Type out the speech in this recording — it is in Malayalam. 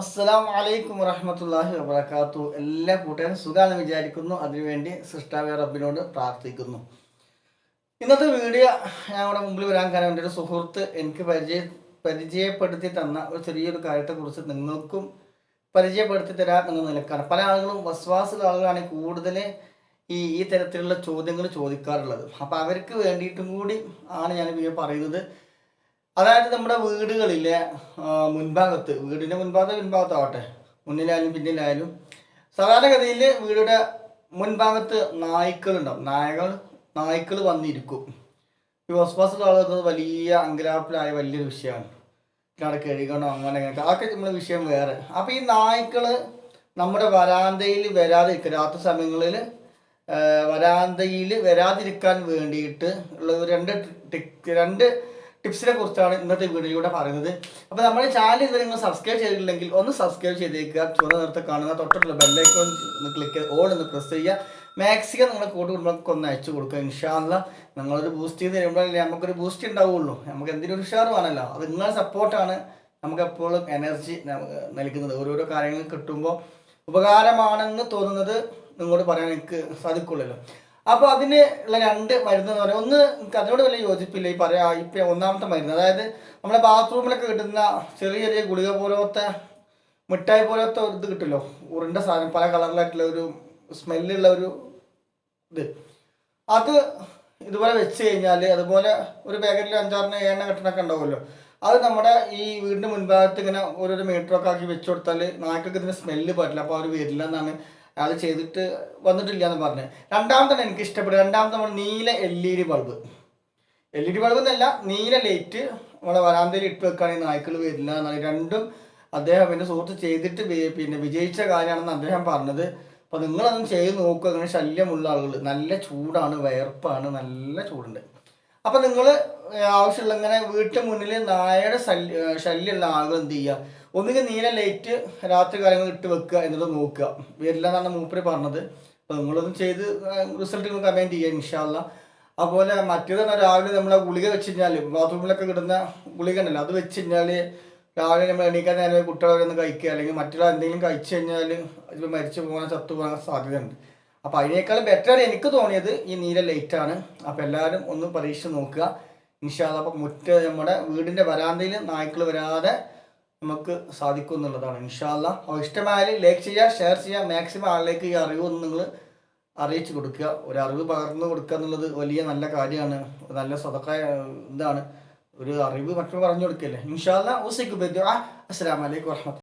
അസ്സലാം വലൈക്കും വറഹമത്തല്ലാഹി വബർക്കാത്തു എല്ലാ കൂട്ടുകാരും സുഖാണെന്ന് വിചാരിക്കുന്നു. അതിനുവേണ്ടി സൃഷ്ടാവ്യ റബ്ബിനോട് പ്രാർത്ഥിക്കുന്നു. ഇന്നത്തെ വീഡിയോ ഞാൻ ഇവിടെ മുമ്പിൽ വരാൻ കാരണം എന്റെ ഒരു സുഹൃത്ത് എനിക്ക് പരിചയ പരിചയപ്പെടുത്തി തന്ന ഒരു ചെറിയൊരു കാര്യത്തെക്കുറിച്ച് നിങ്ങൾക്കും പരിചയപ്പെടുത്തി തരാം എന്ന നിലക്കാണ്. പല ആളുകളും വസ്വാസുള്ള ആളുകളാണ് കൂടുതൽ ഈ ഈ തരത്തിലുള്ള ചോദ്യങ്ങൾ ചോദിക്കാറുള്ളത്. അപ്പോൾ അവർക്ക് വേണ്ടിയിട്ടും കൂടി ആണ് ഞാൻ പറയുന്നത്. അതായത് നമ്മുടെ വീടുകളിലെ മുൻഭാഗത്ത് വീടിന്റെ മുൻഭാഗത്ത് പിൻഭാഗത്താവട്ടെ മുന്നിലായാലും പിന്നിലായാലും സാധാരണഗതിയിൽ വീടിന്റെ മുൻഭാഗത്ത് നായ്ക്കളുണ്ടാവും. നായകൾ നായ്ക്കൾ വന്നിരിക്കും. ഈ ഹോസ്പിറ്റലിൽ ആളുകൾ വലിയ അങ്കലാപ്പിലായ വലിയൊരു വിഷയമാണ്. അവിടെ കഴുകണോ അങ്ങനെ അങ്ങനെ അതൊക്കെ നമ്മുടെ വിഷയം വേറെ. അപ്പോൾ ഈ നായ്ക്കൾ നമ്മുടെ വരാന്തയിൽ വരാതിരിക്കുക രാത്രി സമയങ്ങളിൽ വരാന്തയിൽ വരാതിരിക്കാൻ വേണ്ടിയിട്ട് ഉള്ള രണ്ട് രണ്ട് ടിപ്സിനെ കുറിച്ചാണ് ഇന്നത്തെ വീഡിയോയിലൂടെ പറയുന്നത്. അപ്പോൾ നമ്മുടെ ചാനൽ ഇതുവരെ നിങ്ങൾ സബ്സ്ക്രൈബ് ചെയ്തിട്ടില്ലെങ്കിൽ ഒന്ന് സബ്സ്ക്രൈബ് ചെയ്തേക്കുക. ചുവന്ന നേരത്തെ കാണുന്ന തൊട്ടുള്ള ബെല്ലൈക്കോൺ ഒന്ന് ക്ലിക്ക് ഓൾ എന്ന് പ്രസ് ചെയ്യുക. മാക്സിമം നിങ്ങളുടെ കൂട്ടുകുടുംബങ്ങൾക്ക് ഒന്ന് അയച്ചു കൊടുക്കുക. ഇൻഷാല്ല നിങ്ങളൊരു ബൂസ്റ്റ് ചെയ്ത് തരുമ്പോഴല്ലേ നമുക്കൊരു ബൂസ്റ്റ് ഉണ്ടാവുള്ളൂ. നമുക്ക് ഉഷാർ വേണമല്ലോ. അത് നിങ്ങളുടെ സപ്പോർട്ടാണ് നമുക്ക് എപ്പോഴും എനർജി നൽകുന്നത്. ഓരോരോ കാര്യങ്ങൾ കിട്ടുമ്പോൾ ഉപകാരമാണെന്ന് തോന്നുന്നത് നിങ്ങളോട് പറയാൻ എനിക്ക് സാധിക്കുള്ളല്ലോ. അപ്പോൾ അതിന് ഉള്ള രണ്ട് മരുന്ന് എന്ന് ഒന്ന് അതിനോട് വലിയ യോജിപ്പില്ല. ഈ പറയാ ഇപ്പം ഒന്നാമത്തെ മരുന്ന്. അതായത് നമ്മുടെ ബാത്റൂമിലൊക്കെ കിട്ടുന്ന ചെറിയ ചെറിയ ഗുളിക പോലത്തെ മിഠായി പോലത്തെ ഒരു ഇത് കിട്ടുമല്ലോ ഉരുണ്ട സാധനം പല കളറിലായിട്ടുള്ള ഒരു സ്മെല്ലുള്ള ഒരു ഇത്. അത് ഇതുപോലെ വെച്ച് കഴിഞ്ഞാൽ അതുപോലെ ഒരു പാക്കറ്റിൽ അഞ്ചാറിന് ഏഴെണ്ണ കെട്ടണൊക്കെ ഉണ്ടാവുമല്ലോ. അത് നമ്മുടെ ഈ വീടിന്റെ മുൻഭാഗത്ത് ഇങ്ങനെ ഓരോരോ മീറ്ററൊക്കെ ആക്കി വെച്ച് കൊടുത്താൽ നായ്ക്കൾക്ക് ഇതിന് സ്മെല്ല് പറ്റില്ല. അപ്പോൾ അവർ വരില്ല എന്നാണ് അത് ചെയ്തിട്ട് വന്നിട്ടില്ല എന്ന് പറഞ്ഞു. രണ്ടാമത്തെ എനിക്ക് ഇഷ്ടപ്പെട്ടു രണ്ടാമത്തെ നമ്മൾ നീല L E D bulb. L E D bulb എന്നല്ല നീല ലൈറ്റ് നമ്മളെ വരാന്തയിൽ ഇട്ട് വെക്കുകയാണെങ്കിൽ നായ്ക്കൾ വരില്ല എന്നാണ്. രണ്ടും അദ്ദേഹം എന്റെ സുഹൃത്ത് ചെയ്തിട്ട് പിന്നെ വിജയിച്ച കാര്യമാണെന്ന് അദ്ദേഹം പറഞ്ഞത്. അപ്പോൾ നിങ്ങളതൊന്നും ചെയ്ത് നോക്കുക അങ്ങനെ ശല്യമുള്ള ആളുകൾ നല്ല ചൂടാണ് വയർപ്പാണ് നല്ല ചൂടുണ്ട്. അപ്പോൾ നിങ്ങൾ ആവശ്യമുള്ള ഇങ്ങനെ വീട്ടിൽ മുന്നിൽ നായയുടെ ശല്യ ശല്യമുള്ള ആളുകൾ എന്ത് ചെയ്യുക ഒന്നുകിൽ നീല ലൈറ്റ് രാത്രി കാലങ്ങൾ ഇട്ട് വെക്കുക എന്നുള്ളത് നോക്കുക. വരില്ല എന്നാണ് മൂപ്പര് പറഞ്ഞത്. അപ്പോൾ നിങ്ങളൊന്നും ചെയ്ത് റിസൾട്ട് നിങ്ങൾ കമന്റ് ചെയ്യുക ഇൻഷാല്ല അതുപോലെ മറ്റേത് പറഞ്ഞാൽ രാവിലെ നമ്മൾ ഗുളിക വെച്ച് കഴിഞ്ഞാൽ ബാത്റൂമിലൊക്കെ കിടന്ന ഗുളിക ഉണ്ടല്ലോ അത് വെച്ച് കഴിഞ്ഞാൽ രാവിലെ നമ്മൾ എണീക്കാൻ നേരം കുട്ടികളൊന്ന് കഴിക്കുക. അല്ലെങ്കിൽ മറ്റുള്ള എന്തെങ്കിലും കഴിച്ചു കഴിഞ്ഞാൽ ഇപ്പോൾ മരിച്ചു പോകാൻ ചത്തു പോകാൻ സാധ്യതയുണ്ട്. അപ്പോൾ അതിനേക്കാളും ബെറ്റർ എനിക്ക് തോന്നിയത് ഈ നീല ലൈറ്റാണ് അപ്പോൾ എല്ലാവരും ഒന്ന് പരീക്ഷിച്ച് നോക്കുക. ഇൻഷാല്ല അപ്പോൾ മുറ്റ നമ്മുടെ വീടിന്റെ വരാന്തയിൽ നായ്ക്കൾ വരാതെ നമുക്ക് സാധിക്കും എന്നുള്ളതാണ് ഇൻഷാല്ല അപ്പോൾ ഇഷ്ടമായാലും ലൈക്ക് ചെയ്യുക ഷെയർ ചെയ്യുക മാക്സിമം ആളിലേക്ക് ഈ അറിവ് നിങ്ങൾ അറിയിച്ചു കൊടുക്കുക. ഒരു അറിവ് പകർന്നു കൊടുക്കുക എന്നുള്ളത് വലിയ നല്ല കാര്യമാണ്. നല്ല സ്വതക്ക ഇതാണ്. ഒരു അറിവ് മറ്റുള്ള പറഞ്ഞു കൊടുക്കല്ലേ. ഇൻഷാല്ല ഉസൈക്ക് വലൈക്കും വർഹമത്ത്